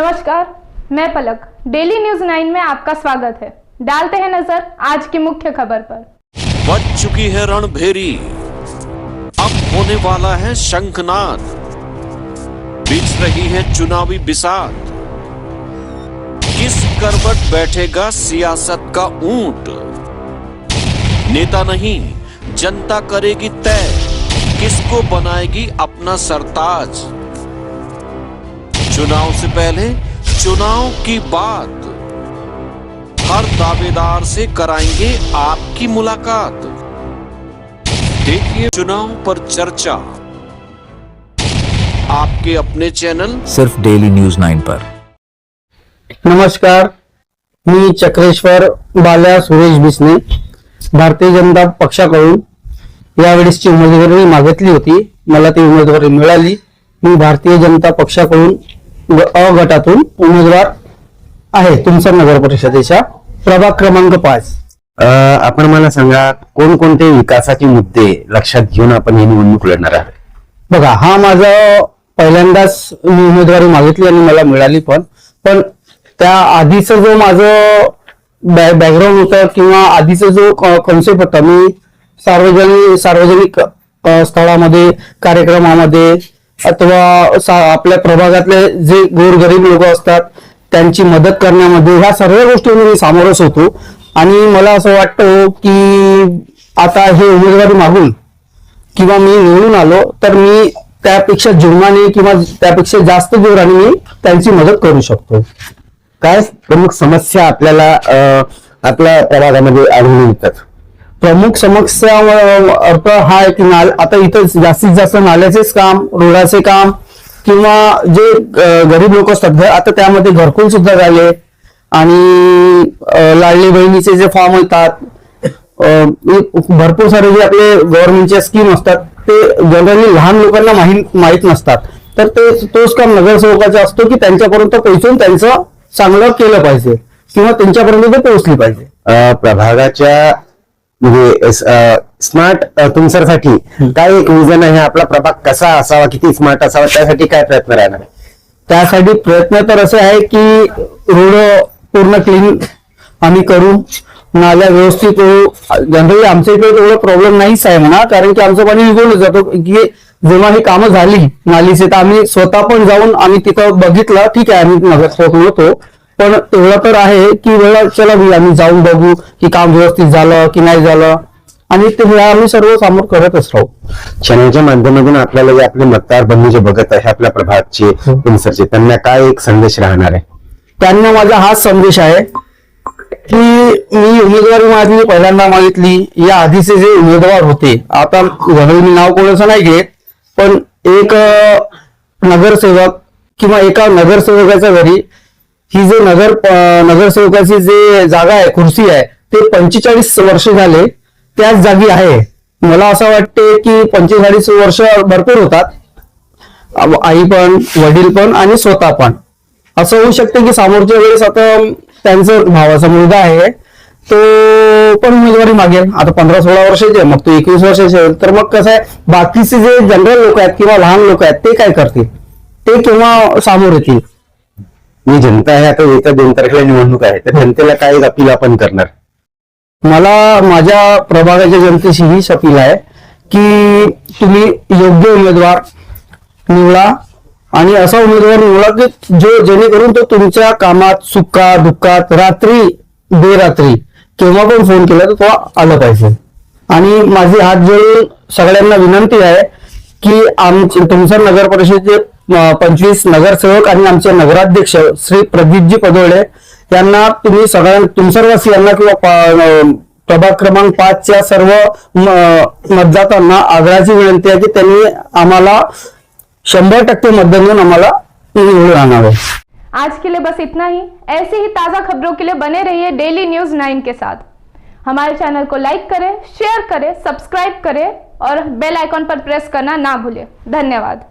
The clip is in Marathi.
नमस्कार, मैं पलक। डेली न्यूज़ नाइन में आपका स्वागत है। डालते हैं नज़र आज की मुख्य खबर पर। बच चुकी है रणभेरी। अब होने वाला है शंखनाद। बीच रही है चुनावी बिसात। किस करवट बैठेगा सियासत का ऊँट? नेता नहीं, जनता करेगी तय। किसको बनाएगी अपना सरताज? चुनाव से पहले चुनाव की बात हर दावेदार से कराएँगे आपकी मुलाकात। देखिए चुनाव पर चर्चा। आपके अपने चैनल। सिर्फ़ डेली न्यूज़ नाइन पर। नमस्कार मी चक्रेश्वर बाल्या सुरेश बिसने भारतीय जनता पक्षाकडून यावेळेसची उमेदवारी मागितली होती मला ती उमेदवारी मिळाली. मी भारतीय जनता पक्षाकडून अ गटातून उमेदवार आहे तुमसर नगर परिषदेच्या प्रभाग क्रमांक पाच. आपण मला सांगा कोणकोणते विकासाचे मुद्दे लक्षात घेऊन आपण ही निवडणूक लढणार आहात? बघा हा माझा पहिल्यांदाच मी उमेदवारी मागितली आणि मला मिळाली पण पण त्या आधीचं जो माझं बॅकग्राऊंड होतं किंवा आधीचा जो कॉन्सेप्ट होता मी सार्वजनिक सार्वजनिक स्थळामध्ये कार्यक्रमामध्ये अथवा सा- आपल्या प्रभागातले जे गोरगरीब लोक असतात त्यांची मदत करण्यामध्ये ह्या सर्व गोष्टींनी मी सामोरस होतो. आणि मला असं वाटतं की आता हे उमेदवारी मागून किंवा मी निवडून आलो तर मी त्यापेक्षा जीवनाने किंवा त्यापेक्षा जास्त जोराने मी त्यांची मदत करू शकतो. काय प्रमुख समस्या आपल्याला आपल्या प्रभागामध्ये आढळून येतात? प्रमुख समस्या अर्थ हा आहे की नाल आता इथं जास्तीत जास्त नाल्याचेच काम रोडाचे काम किंवा जे गरीब लोक असतात आता त्यामध्ये घरकुल सुद्धा झाले. आणि लाडली बहिणीचे जे फॉर्म येतात भरपूर सारे जे आपले गव्हर्नमेंटच्या स्कीम असतात ते जनरली लहान लोकांना माहीत माहीत नसतात. तर ते तोच काम नगरसेवकाचा असतो की त्यांच्यापर्यंत पोहोचून त्यांचं चांगलं केलं पाहिजे किंवा त्यांच्यापर्यंत ते पोहोचली पाहिजे. प्रभागाच्या म्हणजे स्मार्ट तुमच्यासाठी काय एक विजन आहे? आपला प्रभाग कसा असावा? किती स्मार्ट असावा? त्यासाठी काय प्रयत्न राहणार? त्यासाठी प्रयत्न तर असे आहे की रोड पूर्ण क्लीन आम्ही करू. नाल्या व्यवस्थित करू जनरली आमच्या इकडे तेवढं प्रॉब्लेम नाहीच आहे म्हणा. कारण की आमचं पाणी निघून जातो. की जेव्हा ही कामं झाली नालीचे तर आम्ही स्वतः पण जाऊन आम्ही तिथं बघितलं. ठीक आहे आम्ही नगरसेवक नव्हतो पण तेवढं तर आहे की वेळा चला भी आम्ही जाऊन बघू की काम व्यवस्थित झालं की नाही झालं. आणि ते हे आम्ही सर्व समोर करतच राहू. चॅनलच्या माध्यमातून आपल्याला जे आपले मतदार बंधू जे बघत आहे आपल्या प्रभागचे तुमसरचे त्यांना काय एक संदेश राहणार आहे? त्यांना माझा हाच संदेश आहे की मी उमेदवारी मागितली पहिल्यांदा मागितली. या आधीचे जे उमेदवार होते आता मी नाव कोणाचं नाही घेत पण एक नगरसेवक किंवा एका नगरसेवकाच्या घरी ही जे नगर नगरसेवकाची जे जागा आहे खुर्ची आहे ते पंचेचाळीस वर्ष झाले. त्याच जागी आहे. मला असं वाटते की पंचेचाळीस वर्ष भरपूर होतात. आई पण वडील पण आणि स्वतः पण. असं होऊ शकते की समोरच्या वेळेस आता त्यांचं भावाचा मुलगा आहे तो पण उमेदवारी मागेल. आता पंधरा सोळा वर्षाचे मग तो एकवीस वर्षाचे तर मग कसं आहे बाकीचे जे जनरल लोक आहेत किंवा लहान लोक आहेत ते काय करतील? ते केव्हा समोर येतील? मी जनता आहे आता येत्या दोन तारखेला निवडणूक आहे. तर जनतेला काय अपील आपण करणार? मला माझ्या प्रभागाच्या जनतेशी हीच अपील आहे की तुम्ही योग्य उमेदवार निवडा आणि असा उमेदवार निवडा की जो जेणेकरून तो तुमच्या कामात सुका दुःखात रात्री बेरात्री केव्हा पण फोन केला तर तो आलं पाहिजे. आणि माझी हात जोडून सगळ्यांना विनंती आहे की आमचे तुमसर नगर परिषदेचे पंचवीस नगरसेवक आणि आमचे नगराध्यक्ष श्री प्रदीपजी पदोळे यांना तुम्ही सगळ्यां तुमसरवासियांना किंवा प्रभाग क्रमांक पाचच्या सर्व म- मतदातांना आग्रहाची विनंती आहे की त्यांनी आम्हाला शंभर टक्के मतदान देऊन आम्हाला निवडून आणावे आज के लिए बस इतना ही। ऐसे ही ताज़ा खबरों के लिए बने रहिए डेली न्यूज नाइन के साथ। हमारे चैनल को लाइक करें शेयर करें सब्सक्राइब करें और बेल आइकॉन पर प्रेस करना ना भूलें। धन्यवाद।